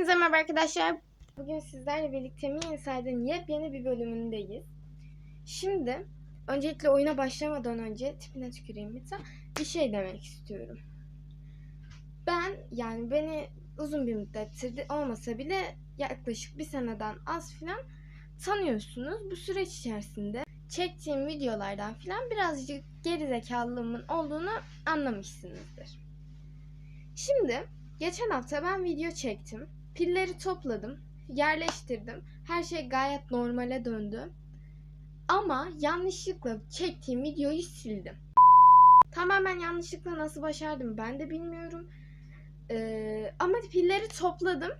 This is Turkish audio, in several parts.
Hepinize merhaba arkadaşlar. Bugün sizlerle birlikte Mi Insider'ın yepyeni bir bölümündeyiz. Şimdi öncelikle oyuna başlamadan önce tipine tüküreyim Mita bir şey demek istiyorum. Ben yani beni uzun bir müddettir de olmasa bile yaklaşık bir seneden az filan tanıyorsunuz. Bu süreç içerisinde çektiğim videolardan filan birazcık gerizekalılığımın olduğunu anlamışsınızdır. Şimdi geçen hafta ben video çektim. Pilleri topladım, yerleştirdim. Her şey gayet normale döndü. Ama yanlışlıkla çektiğim videoyu sildim. Tamamen yanlışlıkla nasıl başardım ben de bilmiyorum. Ee, ama pilleri topladım.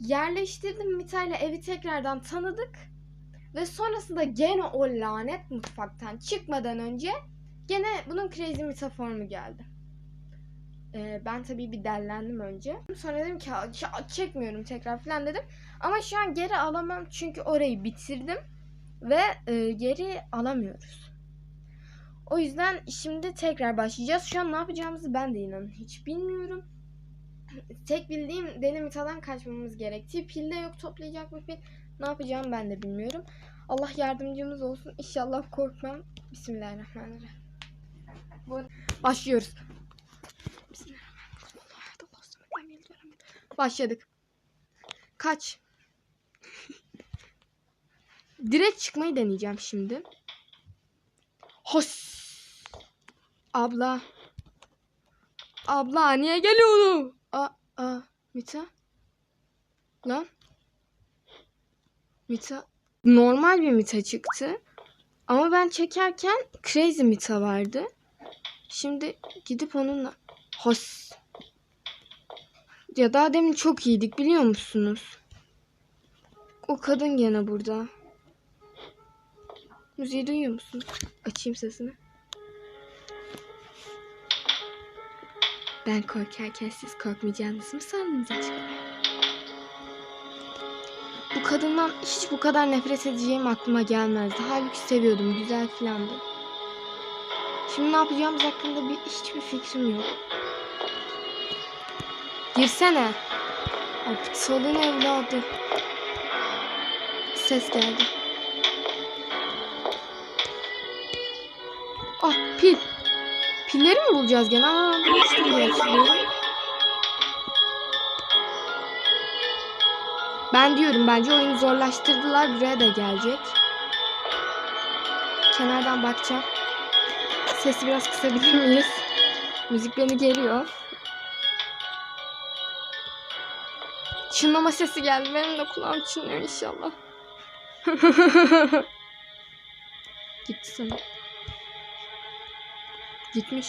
Yerleştirdim Mita'yla evi tekrardan tanıdık. Ve sonrasında gene o lanet mutfaktan çıkmadan önce gene bunun Crazy Mita formu geldi. Ee, ben tabii bir dellendim önce. Sonra dedim ki "Ya, çekmiyorum tekrar falan dedim. Ama şu an geri alamam çünkü orayı bitirdim. Ve e, geri alamıyoruz. O yüzden şimdi tekrar başlayacağız. Şu an ne yapacağımızı ben de inanın hiç bilmiyorum. Tek bildiğim Deli Mita'dan kaçmamız gerektiği. Pilde yok toplayacak bir pil. Ne yapacağımı ben de bilmiyorum. Allah yardımcımız olsun. İnşallah korkmam. Bismillahirrahmanirrahim. Başlıyoruz. Başladık. Kaç. Direkt çıkmayı deneyeceğim şimdi. Hos. Abla. Abla niye geliyorsun? Aa, aa, Mita. Lan. Mita. Normal bir Mita çıktı. Ama ben çekerken Crazy Mita vardı. Şimdi gidip onunla... Hos. Ya daha demin çok iyiydik biliyor musunuz? O kadın gene burada. Müziği duyuyor musunuz? Açayım sesini. Ben korkarken siz korkmayacağınızı mı sandınız acaba? Bu kadından hiç bu kadar nefret edeceğim aklıma gelmezdi. Halbuki seviyordum, güzel filandı. Şimdi ne yapacağımız hakkında bir hiçbir fikrim yok. Girsene. Aptalın evladı. Ses geldi. Ah pil. Pilleri mi bulacağız gene? Aa, bulmuştum diye. Ben diyorum bence oyunu zorlaştırdılar. Buraya da gelecek. Kenardan bakacağım. Sesi biraz kısabilir miyiz? Müzik beni geriyor. Çınlama sesi geldi. Benim de kulağım çınlıyor inşallah. Gitti sana. Gitmiş.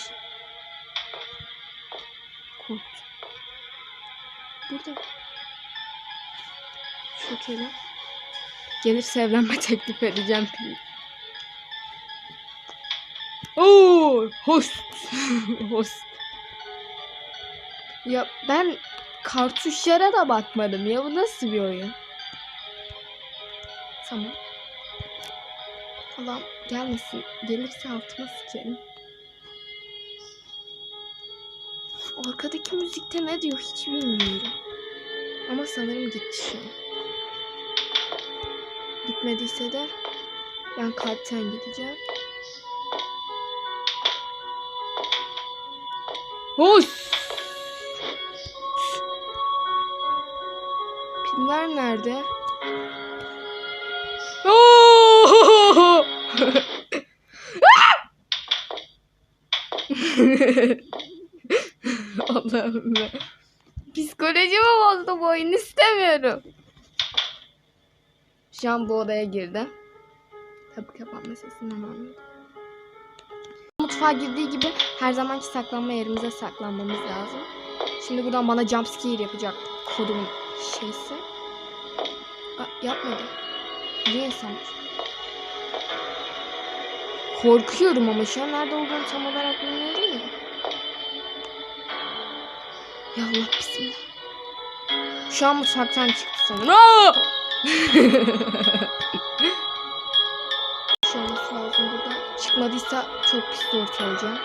Korktu. Burada. Çok iyi. Gelirse evlenme teklif edeceğim. Oo, host. host. Ya ben kartuşlara da bakmadım ya. Bu nasıl bir oyun? Tamam. Allah'ım gelmesin. Gelirse altıma sikerim. Arkadaki müzikte ne diyor hiç bilmiyorum. Ama sanırım gitti an. Gitmediyse de ben kalpten gideceğim. Hoş. Piller nerede? Allah'ım be. Psikolojimi bozdu bu oyun istemiyorum. Şu an bu odaya girdi. Kapı kapanma sesinden anladım. Mutfağa girdiği gibi her zamanki saklanma yerimize saklanmamız lazım. Şimdi buradan bana jumpscare yapacak kodumun şeysi. Aa, yapmadı. Niye sanmış? Korkuyorum ama şu an nerede olduğunu tam olarak bilmiyorum ya. Ya Allah bismillah. Şu an mutfaktan çıktı sanırım. Şu olması lazım burada. Çıkmadıysa çok pis dört olacağım.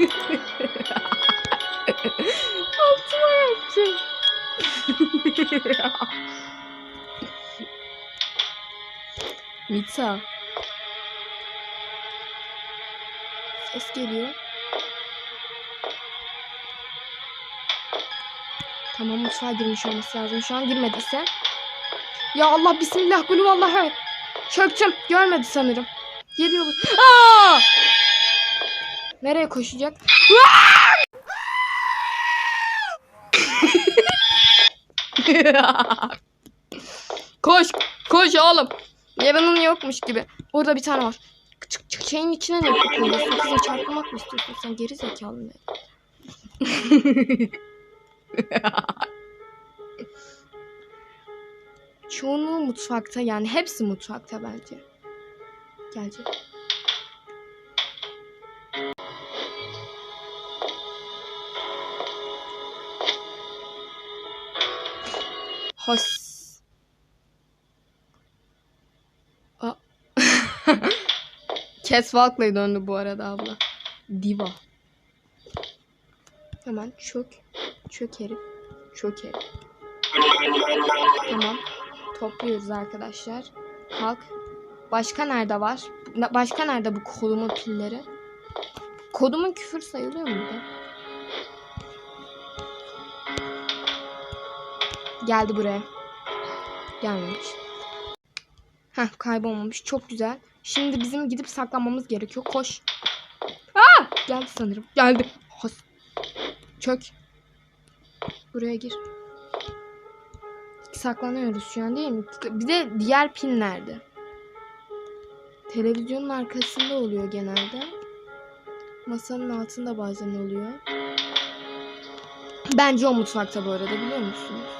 Altıma yaptım. Mita. Ses geliyor. Tamam mutfağa girmiş olması lazım. Şu an girmediyse. Ya Allah bismillah kulü vallahi. Çöktüm. Görmedi sanırım. Geliyor. Aa! Nereye koşacak? koş. Koş oğlum. Yarının yokmuş gibi. Orada bir tane var. Çık çık şeyin içine ne koyuyorsun? Kızım çarpılmak mı istiyorsun sen? Geri zekalı ne? Çoğunluğu mutfakta yani hepsi mutfakta bence. Gelecek. Hos. Aa. Catwalk'la döndü bu arada abla. Diva. Hemen çök. Çök herif. Çök herif. Tamam. Topluyoruz arkadaşlar. Kalk. Başka nerede var? Başka nerede bu kolumun pilleri? Kodumun küfür sayılıyor mu bu? Geldi buraya. Gelmemiş. Heh kaybolmamış. Çok güzel. Şimdi bizim gidip saklanmamız gerekiyor. Koş. Aa! Geldi sanırım. Geldi. Has. Çök. Buraya gir. Saklanıyoruz şu an değil mi? Bir de diğer pin nerede? Televizyonun arkasında oluyor genelde. Masanın altında bazen oluyor. Bence o mutfakta bu arada biliyor musunuz?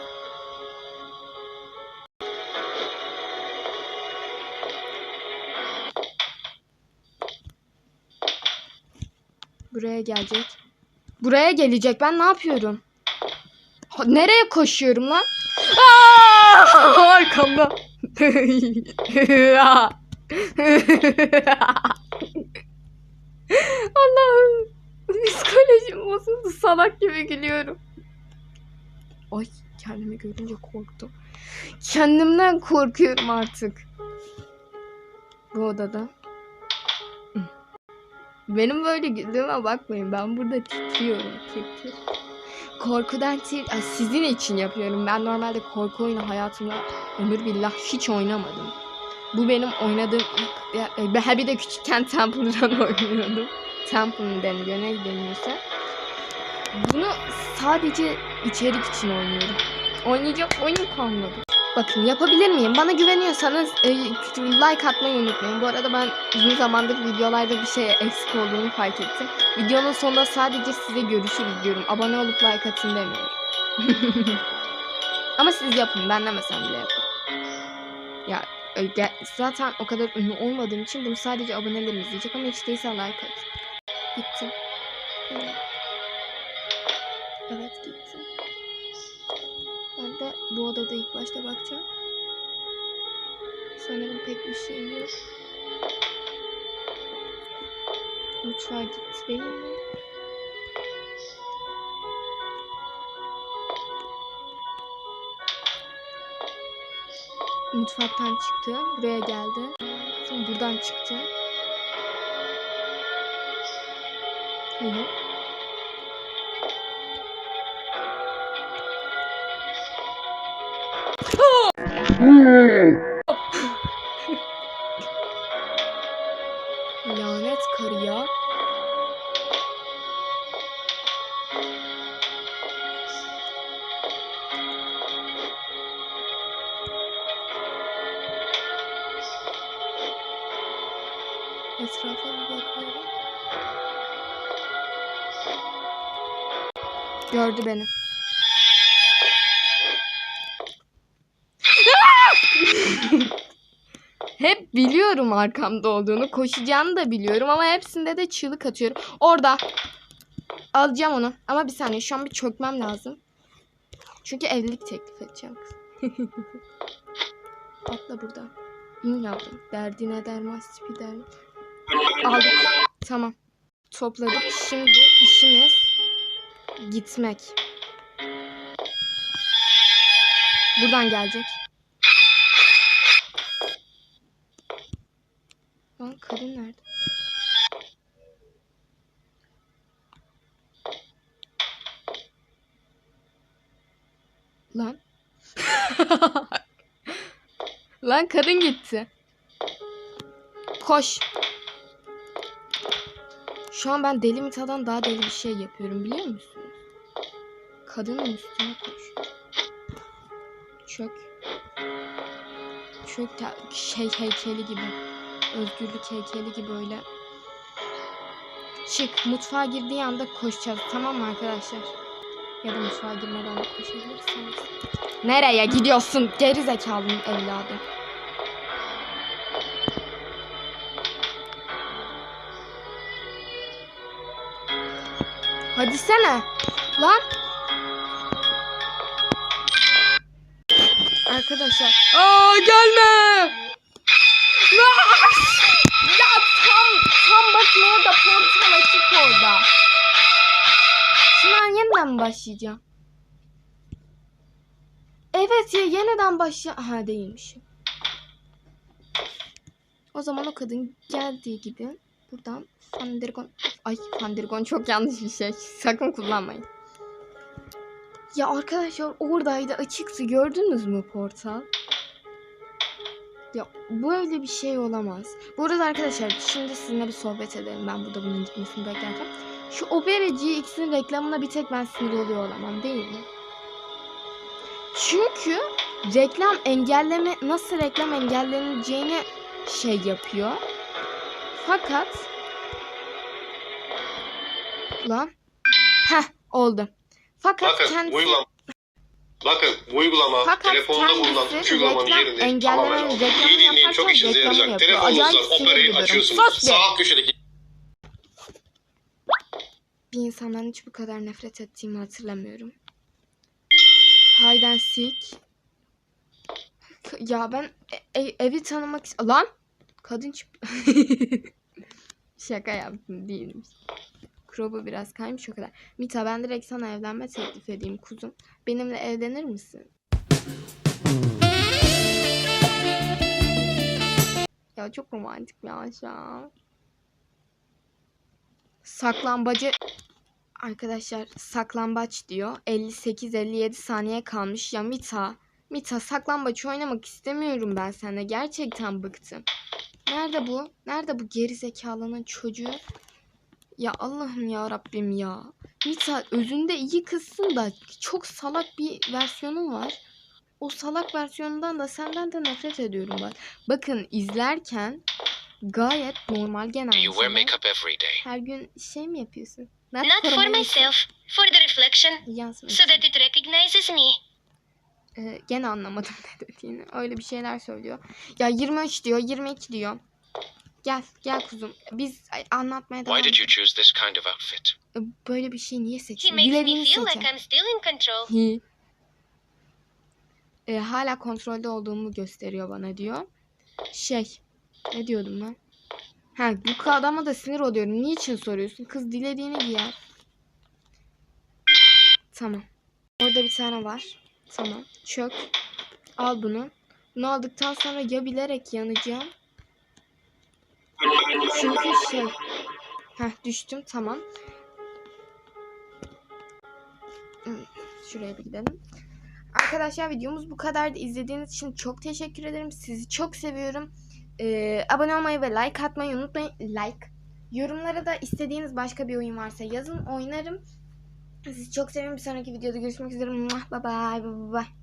Buraya gelecek. Buraya gelecek. Ben ne yapıyorum? Nereye koşuyorum lan? Aa! Arkamda. Allah'ım. Psikolojim bozuldu. Salak gibi gülüyorum. Ay kendimi görünce korktum. Kendimden korkuyorum artık. Bu odada. Benim böyle güldüğüme bakmayın. Ben burada titriyorum. Tir. Korkudan tir... Ay, sizin için yapıyorum. Ben normalde korku oyunu hayatımda ömür billah hiç oynamadım. Bu benim oynadığım ilk... E, ben bir de küçükken Temple Run oynuyordum. Temple mı deniliyor ne deniyorsa. Bunu sadece içerik için oynuyorum. Oynayacak oyun kalmadı. Bakın yapabilir miyim? Bana güveniyorsanız e, like atmayı unutmayın. Bu arada ben uzun zamandır videolarda bir şey eksik olduğunu fark ettim. Videonun sonunda sadece size görüşürüz diyorum. Abone olup like atın demiyorum. Ama siz yapın. Ben demesem bile yapın. Ya e, zaten o kadar ünlü olmadığım için bunu sadece abonelerim izleyecek ama hiç değilse like atın. Gitti. Evet. Evet gitti. Ben de bu odada ilk başta bakacağım. Sanırım pek bir şey yok. Mutfağa gitti değil mi? Mutfaktan çıktı. Buraya geldi. Sonra buradan çıktı. Hayır. Lanet karı ya. Etrafa bir bakıyorum. Gördü beni. Hep biliyorum arkamda olduğunu. Koşacağını da biliyorum ama hepsinde de çığlık atıyorum. Orada. Alacağım onu. Ama bir saniye şu an bir çökmem lazım. Çünkü evlilik teklif edeceğim. Atla burada. İn yavrum. Derdine derman tipi derman. Aldık. Tamam. topladık. Şimdi işimiz gitmek. Buradan gelecek. Lan kadın nerede? Lan. Lan kadın gitti. Koş. Şu an ben deli mitadan daha deli bir şey yapıyorum biliyor musunuz? Kadının üstüne koş. Çök. Çök şey heykeli gibi. Özgürlük heykeli gibi öyle. Çık. Mutfağa girdiği anda koşacağız. Tamam mı arkadaşlar? Ya da mutfağa girmeden de koşabilirsiniz. Nereye gidiyorsun? Geri zekalının evladı. Hadi sene. Lan. Arkadaşlar. Aa gelme. Ya tam tam bakın orada portal açık orada. Şimdi yeniden başlayacağım? Evet ya yeniden başla... Ha değilmiş. O zaman o kadın geldiği gibi buradan Fandirgon... Ay Fandirgon çok yanlış bir şey. Sakın kullanmayın. Ya arkadaşlar oradaydı açıktı gördünüz mü portal? Ya böyle bir şey olamaz. Bu arada arkadaşlar şimdi sizinle bir sohbet edelim. Ben burada bunun gitmesini beklerken. Şu Opera GX'in reklamına bir tek ben sinir oluyor olamam değil mi? Çünkü reklam engelleme nasıl reklam engelleneceğini şey yapıyor. Fakat lan heh oldu. Fakat Bakın kendisi uygulama Bakın bu uygulama Fakat telefonda bulunan üç uygulamanın yerinde tamamen reklamını İyi dinleyin çok işinize yarayacak. Telefonunuzdan operayı açıyorsunuz. Sağ alt köşedeki bir insandan hiç bu kadar nefret ettiğimi hatırlamıyorum. Hide and seek. Ya ben e- e- evi tanımak ist- Lan! Kadın çıp... Şaka yaptım değilmiş. Krobu biraz kaymış o kadar. Mita ben direkt sana evlenme teklif edeyim kuzum. Benimle evlenir misin? Ya çok romantik ya şu an. Arkadaşlar saklambaç diyor. 58-57 saniye kalmış. Ya Mita. Mita saklambaç oynamak istemiyorum ben seninle. Gerçekten bıktım. Nerede bu? Nerede bu geri zekalının çocuğu? Ya Allah'ım ya Rabbim ya. Mita özünde iyi kızsın da çok salak bir versiyonun var. O salak versiyonundan da senden de nefret ediyorum ben. Bakın izlerken gayet normal genel. Do you wear insanlar. makeup every day? Her gün şey mi yapıyorsun? Not, Not for korumayı myself, for the reflection, Yazmış. so that it recognizes me. Ee, gene anlamadım ne dediğini. Öyle bir şeyler söylüyor. Ya 23 diyor, 22 diyor. Gel, gel kuzum. Biz ay, anlatmaya devam Why did you choose this kind of outfit? Ee, Böyle bir şey niye He seçtin? makes me Dilediğini feel seçer. like I'm still in control. Hi. Ee, hala kontrolde olduğumu gösteriyor bana diyor. Şey, ne diyordum ben? Ha, bu adama da sinir oluyorum. Niçin soruyorsun? Kız dilediğini giyer. Tamam. Orada bir tane var. Tamam. Çök. Al bunu. Bunu aldıktan sonra ya bilerek yanacağım. Çünkü şey. Heh düştüm. Tamam. Şuraya bir gidelim. Arkadaşlar videomuz bu kadardı. İzlediğiniz için çok teşekkür ederim. Sizi çok seviyorum. Ee, abone olmayı ve like atmayı unutmayın. Like. Yorumlara da istediğiniz başka bir oyun varsa yazın. Oynarım. Sizi çok seviyorum. Bir sonraki videoda görüşmek üzere. Bye bye. Bye bye.